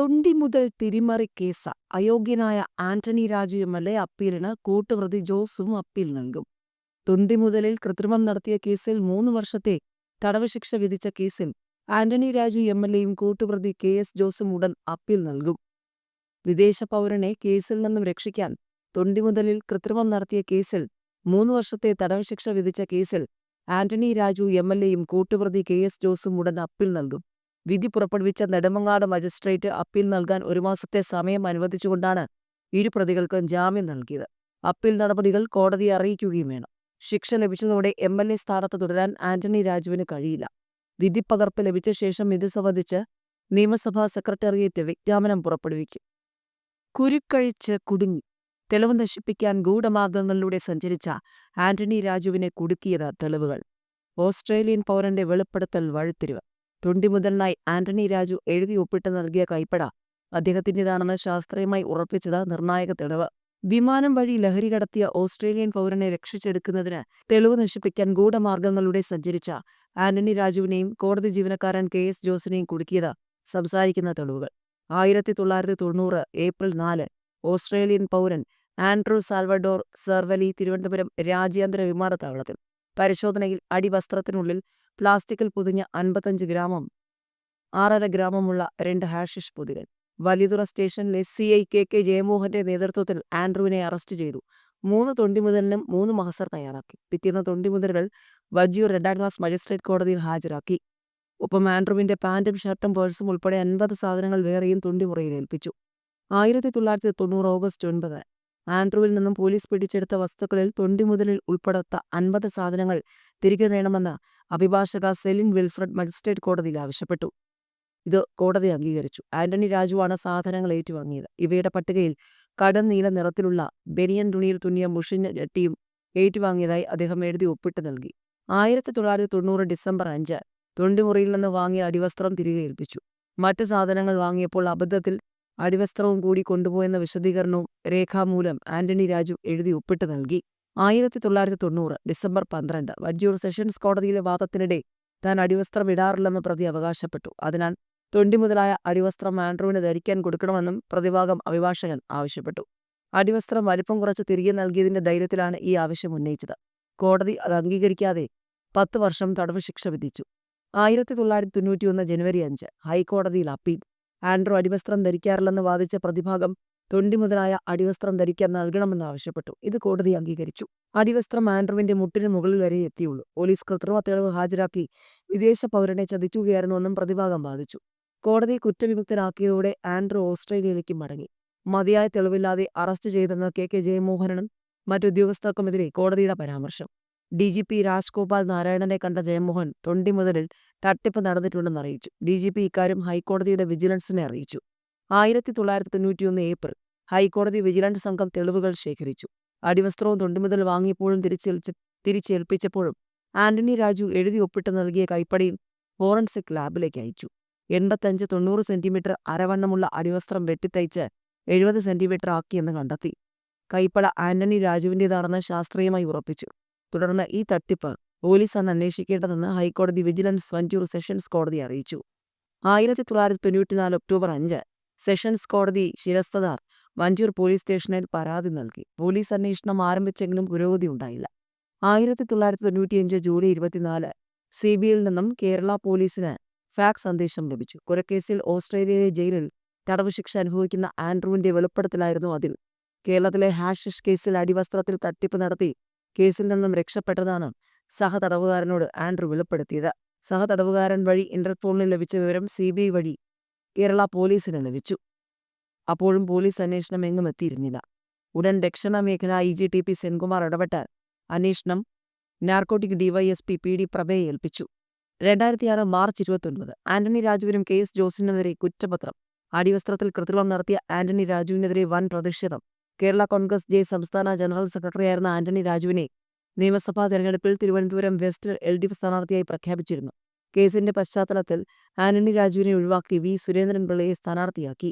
തൊണ്ടി മുതൽ തിരിമറി case അയോഗ്യനായ Antony Raju M L A അപ്പീലിന് കൂട്ടുപ്രതി ജോസും അപ്പീൽ നൽകും. തൊണ്ടി മുതലിൽ കൃത്രിമം നടത്തിയ കേസിൽ മൂന്ന് വർഷത്തെ തടവ് ശിക്ഷ വിധിച്ച കേസിൽ ആന്റണി രാജു എം എൽ എയും കൂട്ടുപ്രതി കെ എസ് ജോസും ഉടൻ അപ്പീൽ നൽകും. വിദേശ പൗരനെ കേസിൽ നിന്നും രക്ഷിക്കാൻ തൊണ്ടി മുതലിൽ കൃത്രിമം നടത്തിയ കേസിൽ മൂന്ന് വർഷത്തെ തടവ് ശിക്ഷ വിധിച്ച കേസിൽ ആന്റണി രാജു എം എൽ എയും കൂട്ടുപ്രതി കെ എസ് ജോസും ഉടൻ അപ്പീൽ നൽകും. വിധി പുറപ്പെടുവിച്ച നെടുമങ്ങാട് മജിസ്ട്രേറ്റ് അപ്പീൽ നൽകാൻ ഒരു മാസത്തെ സമയം അനുവദിച്ചുകൊണ്ടാണ് ഇരു പ്രതികൾക്കും ജാമ്യം നൽകിയത്. അപ്പീൽ നടപടികൾ കോടതിയെ അറിയിക്കുകയും വേണം. ശിക്ഷ ലഭിച്ചതോടെ എം എൽ എ സ്ഥാനത്ത് തുടരാൻ ആന്റണി രാജുവിന് കഴിയില്ല. വിധി വിധിപ്പകർപ്പ് ലഭിച്ച ശേഷം ഇത് സംബന്ധിച്ച് നിയമസഭാ സെക്രട്ടേറിയറ്റ് വിജ്ഞാപനം പുറപ്പെടുവിക്കും. കുരുക്കഴിച്ച് കുടുങ്ങി. തെളിവ് നശിപ്പിക്കാൻ ഗൂഢമാർഗങ്ങളിലൂടെ സഞ്ചരിച്ച ആന്റണി രാജുവിനെ കുടുക്കിയത് തെളിവുകൾ. ഓസ്ട്രേലിയൻ പൗരന്റെ വെളിപ്പെടുത്തൽ വഴിത്തിരിവ്. തൊണ്ടിമുതലിനായി ആന്റണി രാജു എഴുതി ഒപ്പിട്ട് നൽകിയ കൈപ്പട. അദ്ദേഹത്തിന്റെതാണെന്ന് ശാസ്ത്രീയമായി ഉറപ്പിച്ചത് നിർണായക തെളിവ്. വിമാനം വഴി ലഹരി കടത്തിയ ഓസ്ട്രേലിയൻ പൗരനെ രക്ഷിച്ചെടുക്കുന്നതിന് തെളിവ് നശിപ്പിക്കാൻ ഗൂഢമാർഗങ്ങളിലൂടെ സഞ്ചരിച്ച ആന്റണി രാജുവിനെയും കോടതി ജീവനക്കാരൻ കെ എസ് ജോസിനെയും കുടുക്കിയത് സംസാരിക്കുന്ന തെളിവുകൾ. ആയിരത്തി തൊള്ളായിരത്തി തൊണ്ണൂറ് ഏപ്രിൽ നാല് ഓസ്ട്രേലിയൻ പൗരൻ ആൻഡ്രൂ സാൽവഡോർ സെർവലി തിരുവനന്തപുരം രാജ്യാന്തര വിമാനത്താവളത്തിൽ. പരിശോധനയിൽ അടിവസ്ത്രത്തിനുള്ളിൽ പ്ലാസ്റ്റിക്കിൽ പൊതിഞ്ഞ അൻപത്തഞ്ച് ഗ്രാമം ആറര ഗ്രാമമുള്ള രണ്ട് ഹാഷിഷ് പൊതികൾ. വലിയതുറ സ്റ്റേഷനിലെ സി ഐ കെ കെ ജയമോഹന്റെ നേതൃത്വത്തിൽ ആൻഡ്രുവിനെ അറസ്റ്റ് ചെയ്തു. മൂന്ന് തൊണ്ടിമുതലിനും മൂന്ന് മഹസർ തയ്യാറാക്കി. പിറ്റേന്ന് തൊണ്ടിമുതലുകൾ വജിയൂർ രണ്ടാം ക്ലാസ് മജിസ്ട്രേറ്റ് കോടതിയിൽ ഹാജരാക്കി. ഒപ്പം ആൻഡ്രുവിന്റെ പാന്റും ഷർട്ടും പേഴ്സും ഉൾപ്പെടെ അൻപത് സാധനങ്ങൾ വേറെയും തൊണ്ടിമുറയിൽ ഏൽപ്പിച്ചു. ആയിരത്തി തൊള്ളായിരത്തി തൊണ്ണൂറ് ഓഗസ്റ്റ് ഒൻപത് ആൻഡ്രുവിൽ നിന്നും പോലീസ് പിടിച്ചെടുത്ത വസ്തുക്കളിൽ തൊണ്ടിമുതലിൽ ഉൾപ്പെടുത്ത അൻപത് സാധനങ്ങൾ തിരികെ വേണമെന്ന് അഭിഭാഷക സെലിൻ വിൽഫ്രഡ് മജിസ്ട്രേറ്റ് കോടതിയിൽ ആവശ്യപ്പെട്ടു. ഇത് കോടതി അംഗീകരിച്ചു. ആന്റണി രാജുവാണ് സാധനങ്ങൾ ഏറ്റുവാങ്ങിയത്. ഇവയുടെ പട്ടികയിൽ കടം നീല നിറത്തിലുള്ള ബെനിയൻ തുണിയിൽ തുന്നിയ മുഷിഞ്ഞ ജട്ടിയും ഏറ്റുവാങ്ങിയതായി അദ്ദേഹം എഴുതി ഒപ്പിട്ട് നൽകി. ആയിരത്തി തൊള്ളായിരത്തി തൊണ്ണൂറ് ഡിസംബർ അഞ്ച് തൊണ്ടിമുറിയിൽ നിന്ന് വാങ്ങിയ അടിവസ്ത്രം തിരികെ ഏൽപ്പിച്ചു. മറ്റു സാധനങ്ങൾ വാങ്ങിയപ്പോൾ അബദ്ധത്തിൽ അടിവസ്ത്രവും കൂടി കൊണ്ടുപോയെന്ന വിശദീകരണവും രേഖാമൂലം ആന്റണി രാജു എഴുതി ഒപ്പിട്ട് നൽകി. ആയിരത്തി തൊള്ളായിരത്തി തൊണ്ണൂറ് ഡിസംബർ പന്ത്രണ്ട് വജ്ജൂർ സെഷൻസ് കോടതിയിലെ വാദത്തിനിടെ താൻ അടിവസ്ത്രം ഇടാറില്ലെന്ന് പ്രതി അവകാശപ്പെട്ടു. അതിനാൽ തൊണ്ടി മുതലായ അടിവസ്ത്രം ആൻഡ്രൂവിന് ധരിക്കാൻ കൊടുക്കണമെന്നും പ്രതിഭാഗം അഭിഭാഷകൻ ആവശ്യപ്പെട്ടു. അടിവസ്ത്രം വലിപ്പം കുറച്ച് തിരികെ നൽകിയതിന്റെ ധൈര്യത്തിലാണ് ഈ ആവശ്യം ഉന്നയിച്ചത്. കോടതി അത് അംഗീകരിക്കാതെ പത്ത് വർഷം തടവ് ശിക്ഷ വിധിച്ചു. ആയിരത്തി തൊള്ളായിരത്തി തൊണ്ണൂറ്റിയൊന്ന് ജനുവരി അഞ്ച് ഹൈക്കോടതിയിൽ അപ്പീൽ. ആൻഡ്രോ അടിവസ്ത്രം ധരിക്കാറില്ലെന്ന് വാദിച്ച പ്രതിഭാഗം തൊണ്ടി മുതലായ അടിവസ്ത്രം ധരിക്കാൻ നൽകണമെന്ന് ആവശ്യപ്പെട്ടു. ഇത് കോടതി അംഗീകരിച്ചു. അടിവസ്ത്രം ആൻഡ്രുവിന്റെ മുട്ടിന് മുകളിൽ വരെ എത്തിയുള്ളൂ. പോലീസ് കൃത്രിമ തെളിവ് ഹാജരാക്കി വിദേശ പൗരനെ ചതിക്കുകയായിരുന്നുവെന്നും പ്രതിഭാഗം വാദിച്ചു. കോടതി കുറ്റവിമുക്തനാക്കിയതോടെ ആൻഡ്രോ ഓസ്ട്രേലിയയിലേക്ക് മടങ്ങി. മതിയായ തെളിവില്ലാതെ അറസ്റ്റ് ചെയ്തെന്ന് കെ കെ ജയമോഹനനും മറ്റുദ്യോഗസ്ഥർക്കുമെതിരെ കോടതിയുടെ പരാമർശം. ഡി ജി പി രാജ്ഗോപാൽ നാരായണനെ കണ്ട ജയമോഹൻ തൊണ്ടി മുതലിൽ തട്ടിപ്പ് നടന്നിട്ടുണ്ടെന്ന് അറിയിച്ചു. ഡി ജി പി ഇക്കാര്യം ഹൈക്കോടതിയുടെ വിജിലൻസിനെ അറിയിച്ചു. ആയിരത്തി തൊള്ളായിരത്തി തൊണ്ണൂറ്റിയൊന്ന് ഏപ്രിൽ ഹൈക്കോടതി വിജിലൻസ് സംഘം തെളിവുകൾ ശേഖരിച്ചു. അടിവസ്ത്രവും തൊണ്ടിമുതൽ വാങ്ങിയപ്പോഴും തിരിച്ചേൽച്ച് തിരിച്ചേൽപ്പിച്ചപ്പോഴും ആന്റണി രാജു എഴുതി ഒപ്പിട്ട് നൽകിയ കൈപ്പടിയും ഫോറൻസിക് ലാബിലേക്ക് അയച്ചു. എൺപത്തഞ്ച് തൊണ്ണൂറ് സെന്റിമീറ്റർ അരവണ്ണമുള്ള അടിവസ്ത്രം വെട്ടിത്തയ്ച്ച് എഴുപത് സെന്റിമീറ്റർ ആക്കിയെന്ന് കണ്ടെത്തി. കൈപ്പട ആന്റണി രാജുവിന്റെതാണെന്ന് ശാസ്ത്രീയമായി ഉറപ്പിച്ചു. തുടർന്ന് ഈ തട്ടിപ്പ് പോലീസാണ് അന്വേഷിക്കേണ്ടതെന്ന് ഹൈക്കോടതി വിജിലൻസ് വഞ്ചൂർ സെഷൻസ് കോടതി അറിയിച്ചു. ആയിരത്തി തൊള്ളായിരത്തി തൊണ്ണൂറ്റിനാല് ഒക്ടോബർ അഞ്ച് സെഷൻസ് കോടതി ശിരസ്തദാർ വഞ്ചൂർ പോലീസ് സ്റ്റേഷനിൽ പരാതി നൽകി. പോലീസ് അന്വേഷണം ആരംഭിച്ചെങ്കിലും പുരോഗതി ഉണ്ടായില്ല. ആയിരത്തി തൊള്ളായിരത്തി തൊണ്ണൂറ്റിയഞ്ച് ജൂലൈ ഇരുപത്തിനാല് സി ബിയിൽ നിന്നും കേരള പോലീസിന് ഫാക്സ് സന്ദേശം ലഭിച്ചു. കൊലക്കേസിൽ ഓസ്ട്രേലിയയിലെ ജയിലിൽ തടവ് ശിക്ഷ അനുഭവിക്കുന്ന ആൻഡ്രൂവിന്റെ വെളിപ്പെടുത്തലായിരുന്നു അതിൽ. കേരളത്തിലെ ഹാഷിഷ് കേസിൽ അടിവസ്ത്രത്തിൽ തട്ടിപ്പ് നടത്തി കേസിൽ നിന്നും രക്ഷപ്പെട്ടതാണ് സഹതടവുകാരനോട് ആൻഡ്രു വെളിപ്പെടുത്തിയത്. സഹതടവുകാരൻ വഴി ഇന്റർപോളിന് ലഭിച്ച വിവരം സി ബി ഐ വഴി കേരള പോലീസിന് ലഭിച്ചു. അപ്പോഴും പോലീസ് അന്വേഷണം എങ്ങും എത്തിയിരുന്നില്ല. ഉടൻ ദക്ഷിണ മേഖല I G T P Senkumar ഇടപെട്ട് അന്വേഷണം നാർക്കോട്ടിക് ഡിവൈഎസ്പി പി ഡി പ്രഭയെ ഏൽപ്പിച്ചു. രണ്ടായിരത്തിയാറ് മാർച്ച് ഇരുപത്തൊൻപത് ആന്റണി രാജുവിനും കെ എസ് ജോസിനുമെതിരെ കുറ്റപത്രം. അടിവസ്ത്രത്തിൽ കൃത്രിമം നടത്തിയ ആന്റണി രാജുവിനെതിരെ വൻ പ്രതിഷേധം. കേരള കോൺഗ്രസ് ജെ സംസ്ഥാന ജനറൽ സെക്രട്ടറിയായിരുന്ന ആന്റണി രാജുവിനെ നിയമസഭാ തെരഞ്ഞെടുപ്പിൽ Thiruvananthapuram west L D F സ്ഥാനാർത്ഥിയായി പ്രഖ്യാപിച്ചിരുന്നു. കേസിന്റെ പശ്ചാത്തലത്തിൽ ആന്റണി രാജുവിനെ ഒഴിവാക്കി വി സുരേന്ദ്രൻ സുരേന്ദ്രൻപിള്ളയെ സ്ഥാനാർത്ഥിയാക്കി.